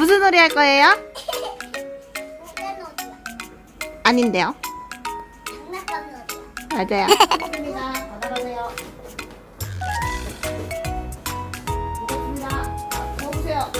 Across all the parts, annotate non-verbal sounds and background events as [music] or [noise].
무슨 놀이 할 거예요? [laughs] 아닌데요. 장난감 놀이야. 맞아요. 입니다. 받아가세요. 무겁습니다. 자, 부어보세요.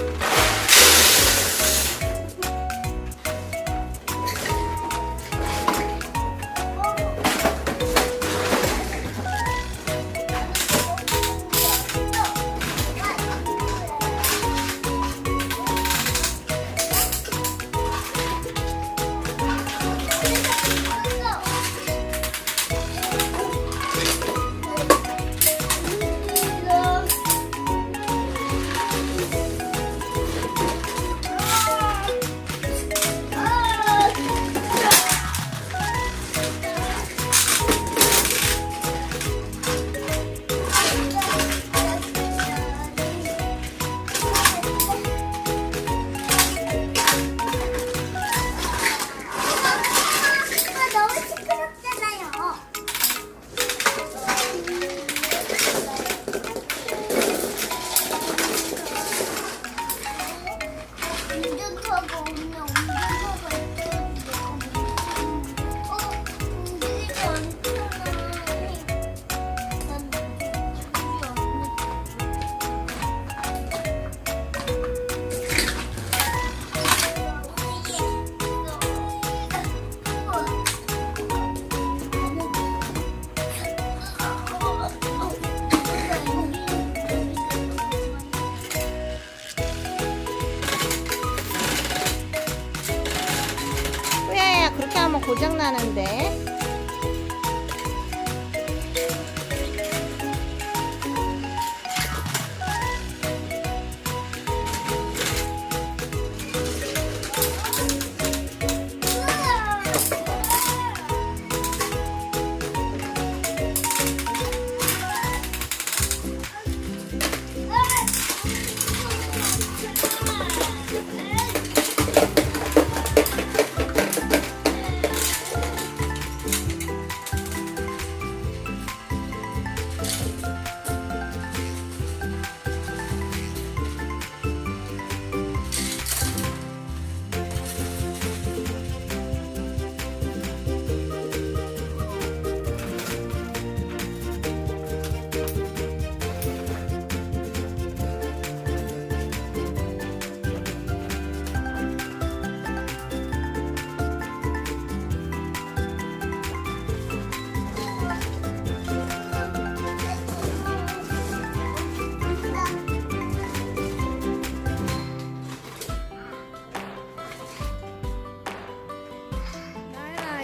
고장 나는데.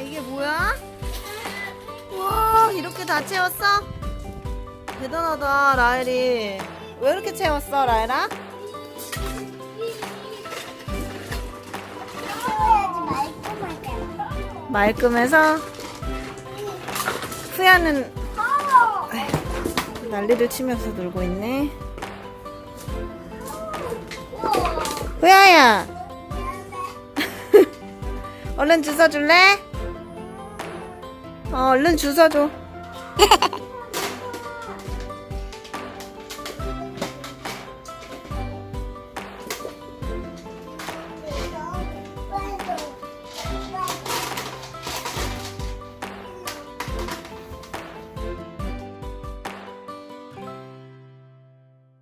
이게 뭐야? 와 이렇게 다 채웠어? 대단하다 라엘이 왜 이렇게 채웠어 라엘아? 말끔해서 후야는 난리를 치면서 놀고 있네 후야야 [laughs] 얼른 주워 줄래? 어 얼른 주워 줘 [laughs]